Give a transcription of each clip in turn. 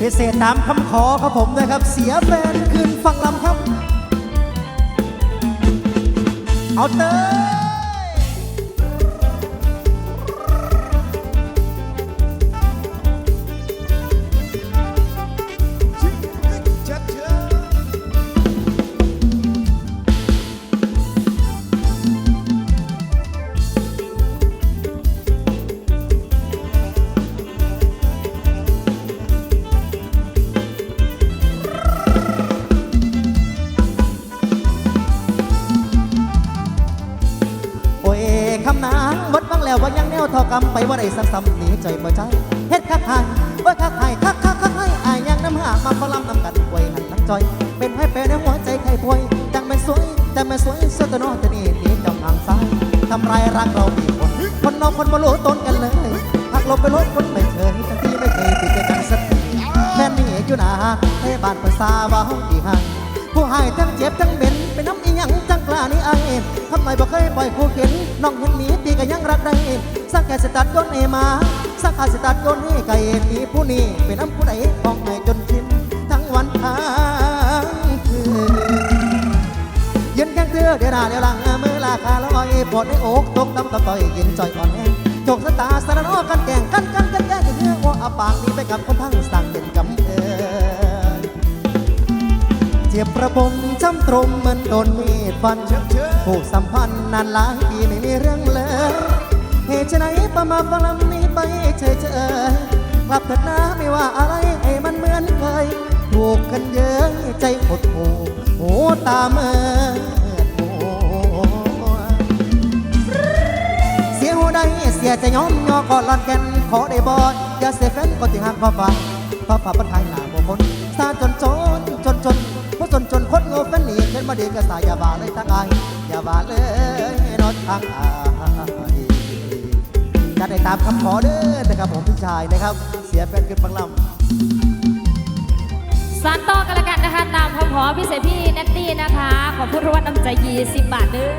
พิเศษตามคำขอครับผมนะครับ เสียแฟนคืนฟังลำครับ เอาเตย ท่าไปว่าได้สักซ้ำหนีใจบ่ใจเฮ็ดคักไหายว่คักไหายคักคักคักให้อายยังน้ำหากมาฟลำนำกันป่วยหันทั้งจอย เป็นให้เป็นในหัวใจใครป่วยจังเป็นสวยจังเป็นสวยเสื้อตัวนอจะนี่หนีจำทางซ้ายทำลายรักเรามีคนคนนอกคนบ่รู้ต้นกันเลยหักลบไปลดคนไม่เฉยทั้งที่ไม่เคยติดใจกันสักทีแฟนนี่อยู่นานให้บ้านภาษาว่าห้องที่ห่าง ผู้หายทั้งเจ็บทั้งเหม็นเป็นน้ำอีหยังจังกล้านี่ไอายทำไมบ่เคยปล่อยคู่เข็นน้องเห็นหมีตีก็ยังรักได้สักแค่สตัดโยนเอมาสักขาสตัดโยนให้ไก่มีผู้นี้เป็นน้ำผู้ใดของให้จนชินทั้งวันทั้งคืนยืนแข้งเธอเดี๋ยวหน้าเดี๋ยวหลังมือลาคาลอยปวดในอกตกน้ำตะต่อยกินจ่อยอ่อนแห้งโจกสตาสารนอกันแก่งกันกันกันแก่งเนื้อหัวอาปากนี้ไปกับคนทั้งสั่งเป็นกำ จ็บประบมช้ำตรงเหมือนโดนมีดฟันผูกสัมพันธ์นานหลายปีไม่มีเรื่องเลยเหตุไฉนประมาฟังลำนี้ไปเฉยเฉยๆกลับเถิดนะไม่ว่าอะไรให้มันเหมือนเคยถูกกันเยอะใจหดหูหูตาเมื่อหัวเสียวใดเสียจะยอมยอก่อนลอนแกนขอได้บอดอย่าเสียแฟนก็ที่หักพ่อฟ้าพ่อฟ้าปัญหาหนาบ่คนซาจนจนจนจน จนจนคนโง่แฟนหนีเห็นมาดีก็สายอย่าบาเลยทั้งออย่าบาเลยนอทางอายจะได้ตามคำขอเด้อนะครับผมพี่ชายนะครับ เสียแฟนขึ้นฟังลำสานต่อกันละกันนะคะ ตามคำขอพิเศษพี่แนตตี้นะคะ ขอบคุณรวัลน้ำใจ20บบาทเด้อ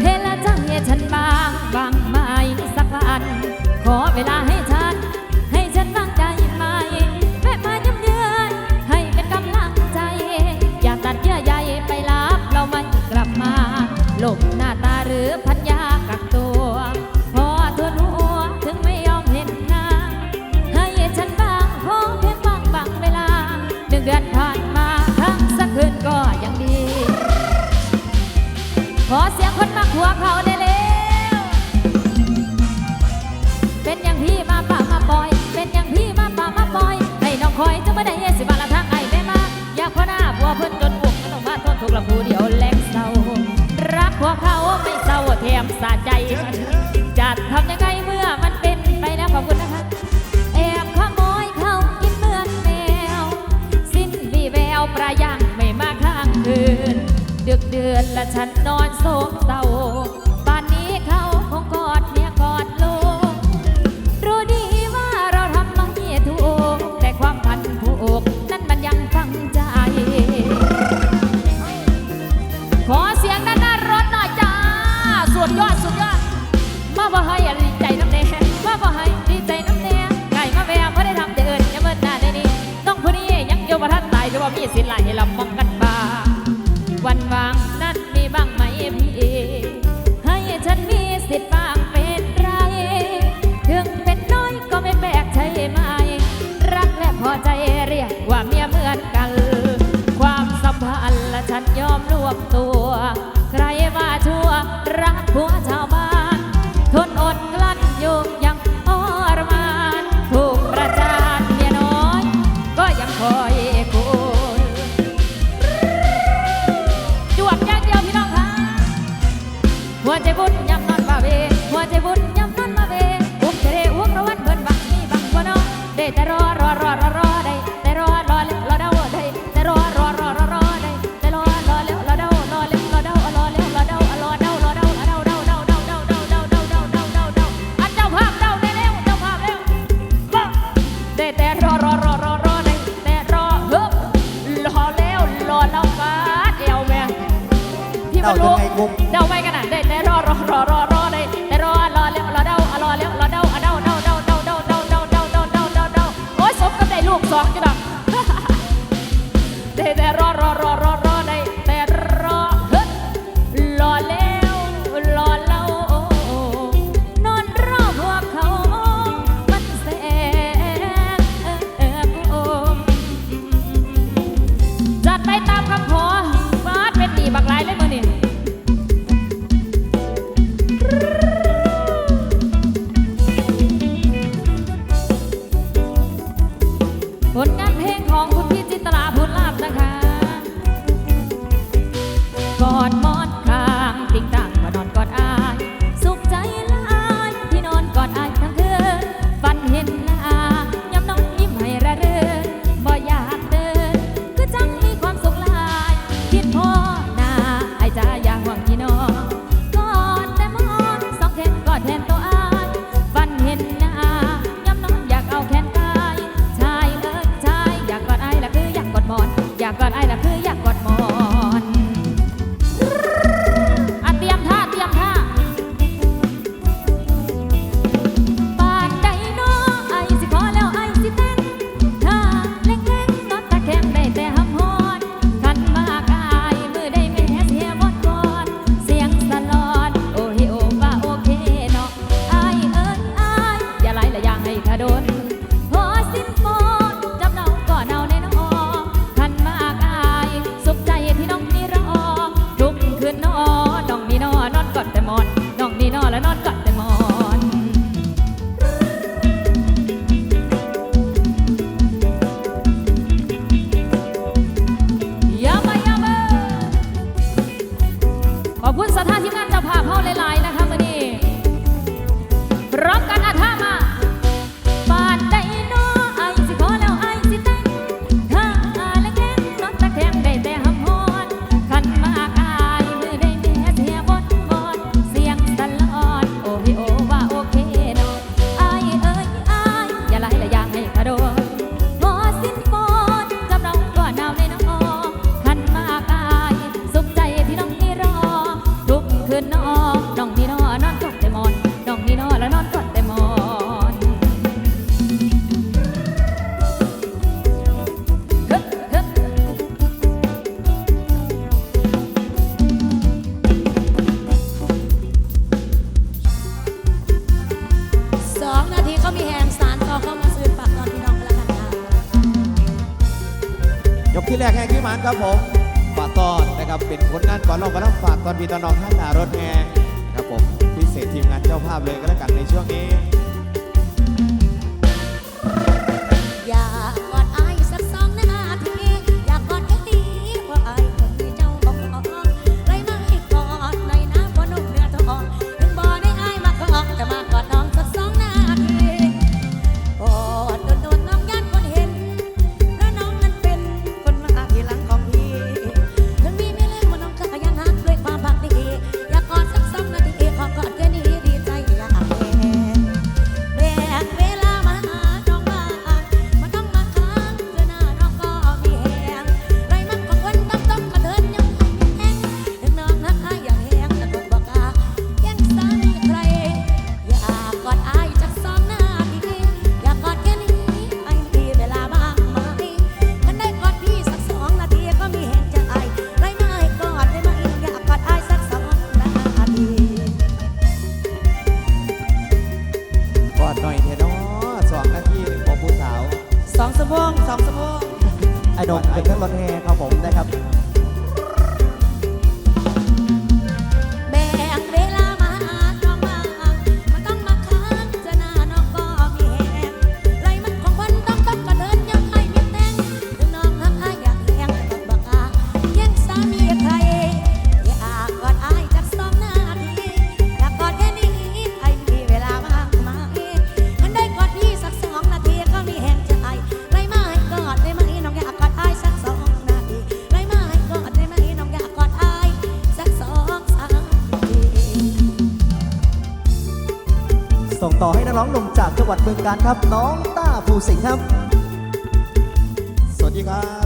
เทละจังเฮฉันบางบางไม่สักวันขอเวลาให้ สะใจมันจะทำยังไงเมื่อมันเป็นไปแล้วขอบคุณนะคะ แอบขโมยเขากินเมือนแมว สิ้นวีแววประยังไม่มาข้างคืนดึกเดือนและฉันนอน ผลงานเพลงของคุณพี่จิตราพุลาบนะคะก่อน ทีมงานเจ้าภาพเลยก็แล้วกันในช่วงนี้ ต่อให้ร้องหนุ่มจากจังหวัดเมืองการครับน้องต้าภูสิงห์ครับ สวัสดีครับ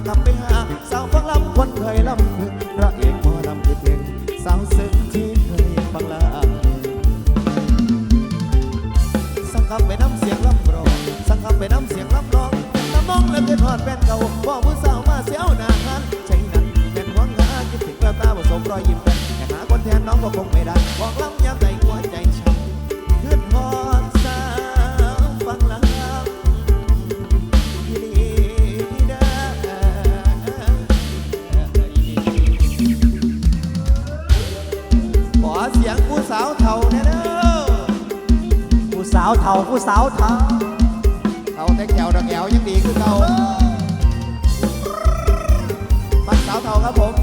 ากลับไปหาสาวฟังลำคนเคยลำพึงระเอกหมอลำคิดเพลงสาวซึ้งที่เคยฟังลำสังคำไปน้ำเสียงลำร้องสังคำไปน้ำเสียงลำร้องตะมองแล้วก็ทอดแฟนเก่าพ่อผู้สาวมาเสียวหน้าคันใช่นั้นแป็นหวังหาคิดถึงแววตาผสมรอยยิ้มเป็แต่หาคนแทนน้องก็คงไม่ได้บอกลำยามใดาวเท่าผู้สาวเท่าเท่าแต่แถวดักแถวยังดีคือเขาฟังสาวเท่าครับผม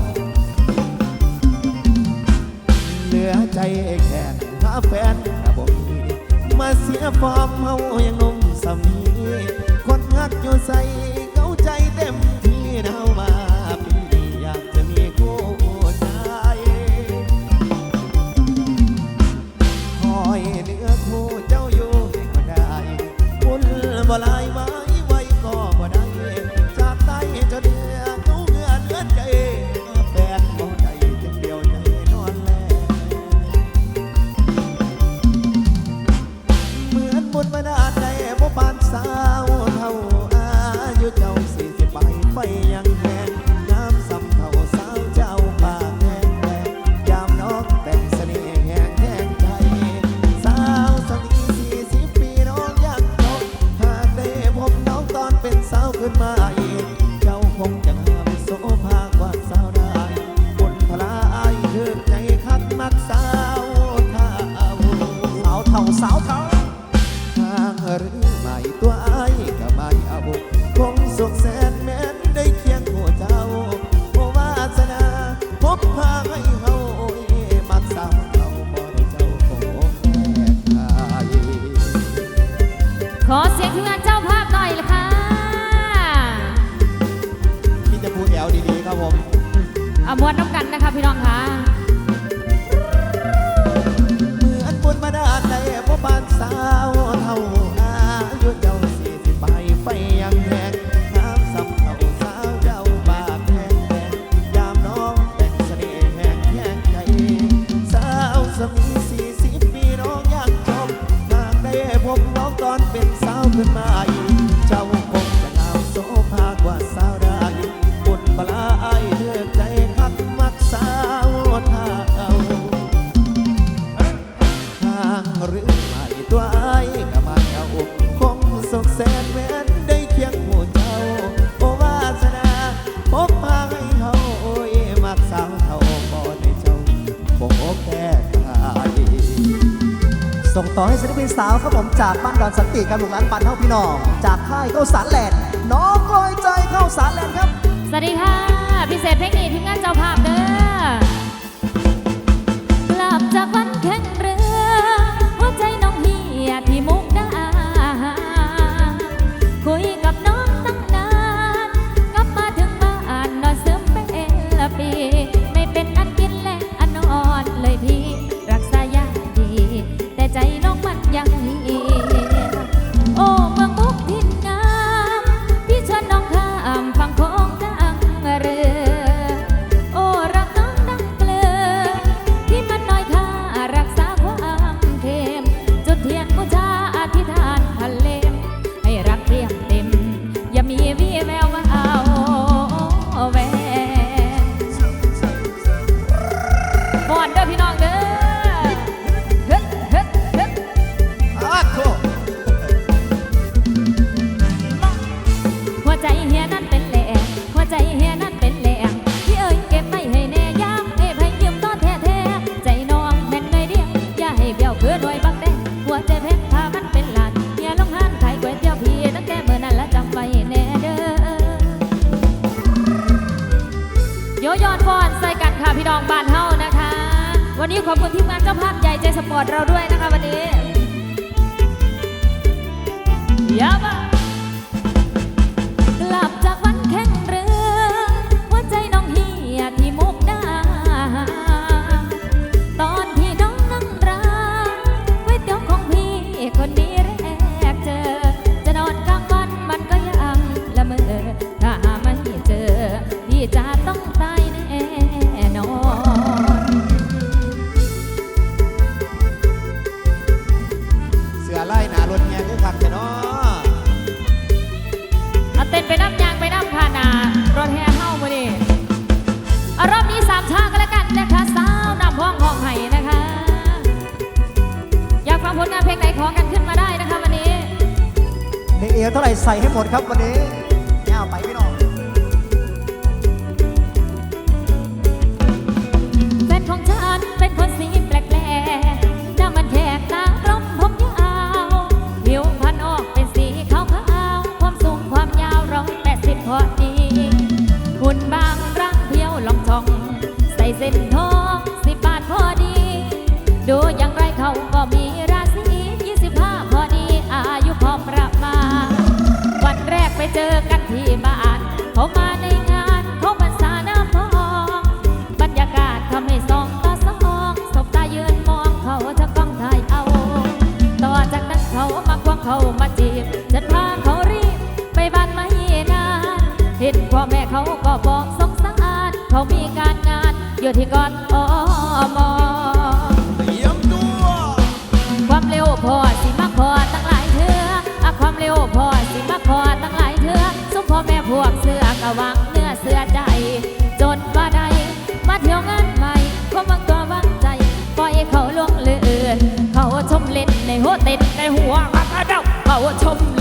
เหลือใจแค่พาแฟนครับผม มาเสียฟอร์มเฮายังงงสามีคนฮักอยู่ใส่ さานปันเท่าพี่น้องจากค่ายเข้าสารแลนน้องกลอยใจเข้าสารแลนครับ สวัสดีค่ะ พิเศษเพลงนี้ทีมงานเจ้าภาพเด้อ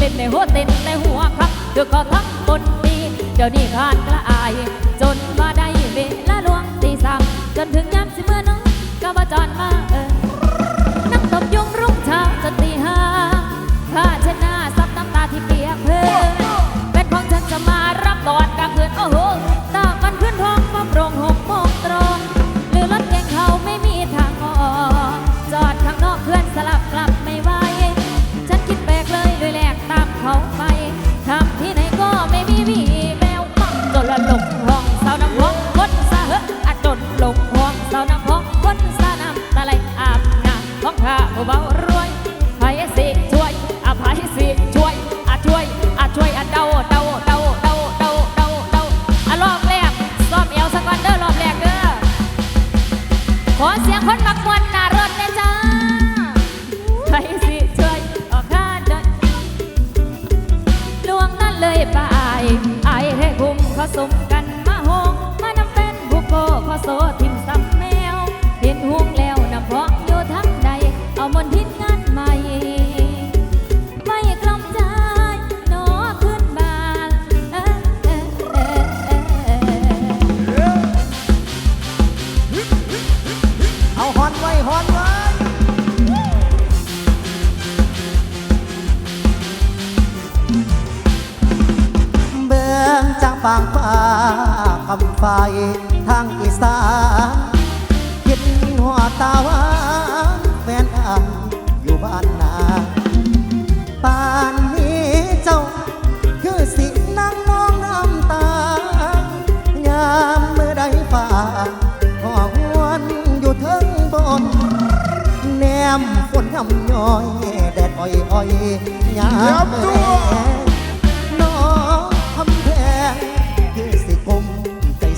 เป็นในหัวติดในหัวครับเดี๋ยวก็ทั้งคนดีเดี๋ยวนี้ขานกระอาย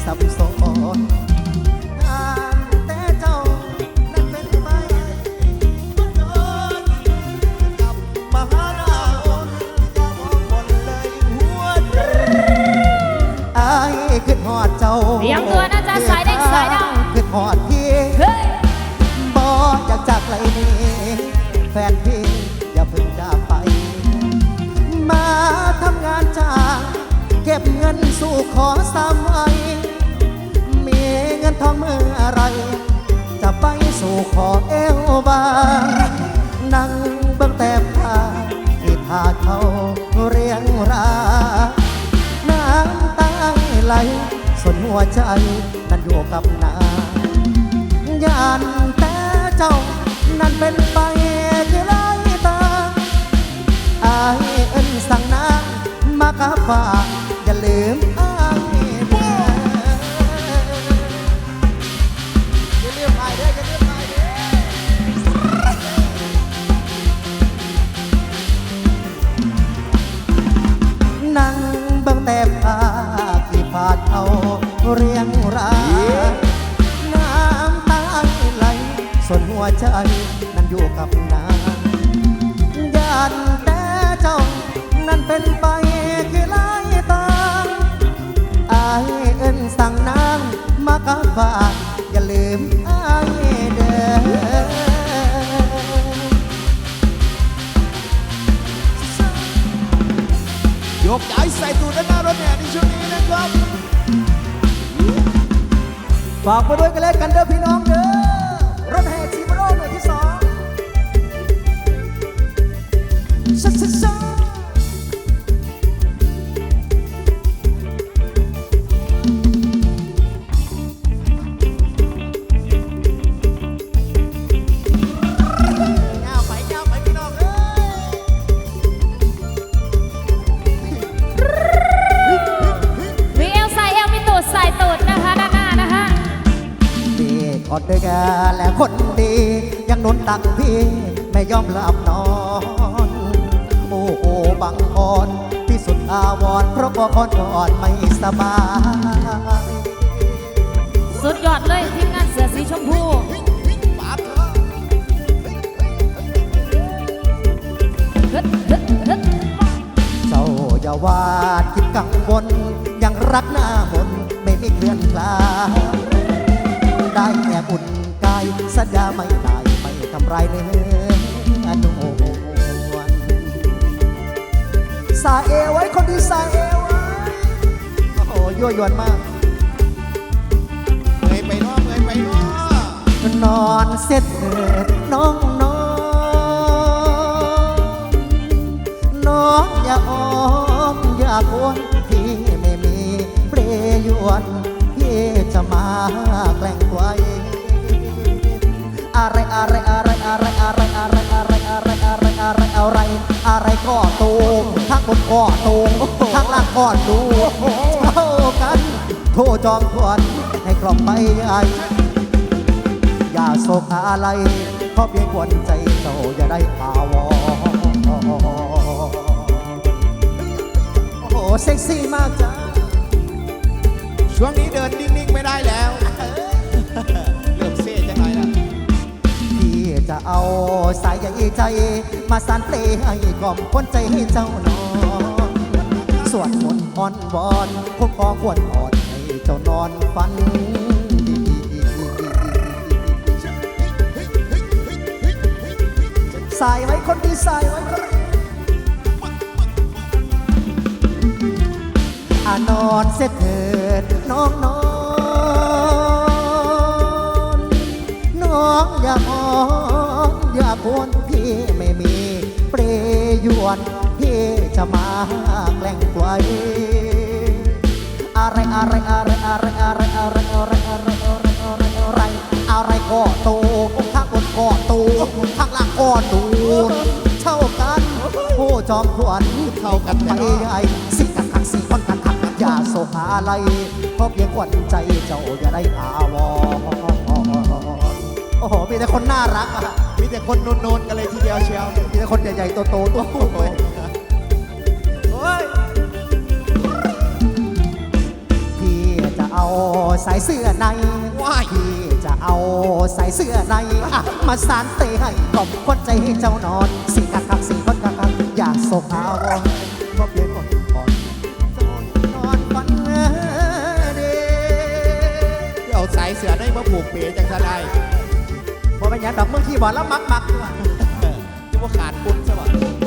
สังตัวนะจ๊ะสายแดงสายดำขึ้นหอดพี่บออยาจากไรนี้แฟนพี่อย่าพิ่งจาไป มาทำงานจ้าเก็บเงินสู่ขอสามไว้ งินทองเมื่อไร จะไปสู่ขอเอวบางนั่งบังแต่ผ้าที่ทาเขาเรียงราน้ำตาไหลส่วนหัวใจนั้นอยู่กับนายานแต่เจ้า นั้นเป็นไปที่ไรตาอายเอ็นสั่งนางมากับฝ่าอย่าลืม เรียงรายน้ำตาไหล ส่วนหัวใจนั้นอยู่กับนางยันแต่เจ้านั้นเป็นไปคือลายตาไอายเอิ้นสั่งนางมากับฝากอย่าลืมอาย ฝากมาด้วยกันแล้วกันเด้อพี่น้องเด้อ ไม่ยอมหลับนอน โอ้โอบังออนที่สุดอาวรเพราะว่าคนอ่อนไม่สบายสุดยอดเลยทีมงานเสือสีชมพูเถอะฮึดฮึดฮึดเจ้าอย่าวาดคิดกังวลยังรักหน้ามนไม่มีเคลื่อนคลาได้แอบอุ่นกายสัญญาไม่ได้ไม่ทำไรเนื้อ วนสาเอไว้คนดีสาเอไว้โอ้โหยั่วยวนมากเมยไปเนาะเมยไปเนอะนอนเสร็จเถิดน้องน้องน้องอย่าอ้อมอย่าโวนพี่ไม่มีเปรยวนพี่จะมาแกล้งไว้อะไรอะไรอะไรอะไรอะไรอะไร อะไรอะไรอะไรอะไรก็ตูมข้างบนก็ตูมข้างล่างก็ดูเท่ากันโทจองทวนให้กล่อมไปใหญ่อย่าโศกอะไรเพราะเพียงกวนใจเจ้าอย่าได้อาวรโอ้โหเซ็กซี่มากจ้าช่วงนี้เดินนิ่ง ๆ ไม่ได้แล้ว เอาสายใยใจ มาสานเพลงให้กล่อมคนใจให้เจ้านอนสวดมนต์อ่อนวอนคงขอควรอ่อนให้เจ้านอนฝันสายไว้คนดีสายไว้คนดีอานอนเสียเถิดน้องนอน น้องอย่าอ่อน ยาควรพี่ไม่มี เปรยวนพี่จะมาแกล้งไว้อะไรอะไรอะไรอะไรอะไรอะไรอะไรอะไรอะไรอะไรอะไรอะไรก็ตูข้างบนก็ตูข้างล่างก็ดูเท่ากันโอ้จอมขวัญเท่ากันไปใหญ่สิกันทักสี่คนกันทักอย่าโศกอะไรเพราะเพียงขวัญใจเจ้าอย่าได้อาวรณ์ โอ้โห มีแต่คนน่ารักอะมีแต่คนโนนๆกันเลยทีเดียวเชียว มีแต่คนใหญ่ๆโตๆตัวโตโอ้ยโอ้ยพี่จะเอาสายเสื้อในว้ายพี่จะเอาสายเสื้อในอะมาสานเตะให้กล่อมควนใจให้เจ้านอนสี่กักกักสี่คนกักกักอย่าโศกอาวรณ์เพราะเพียงคนอ่อนเจ้านอนฝันเดเอาสายเสือได้มาผูกเปจังจะได้ พอเป็นอย่างดอกเมืองที่บอกแล้วมักมักๆด้วยจะว่าขาดปุ้นซะบ่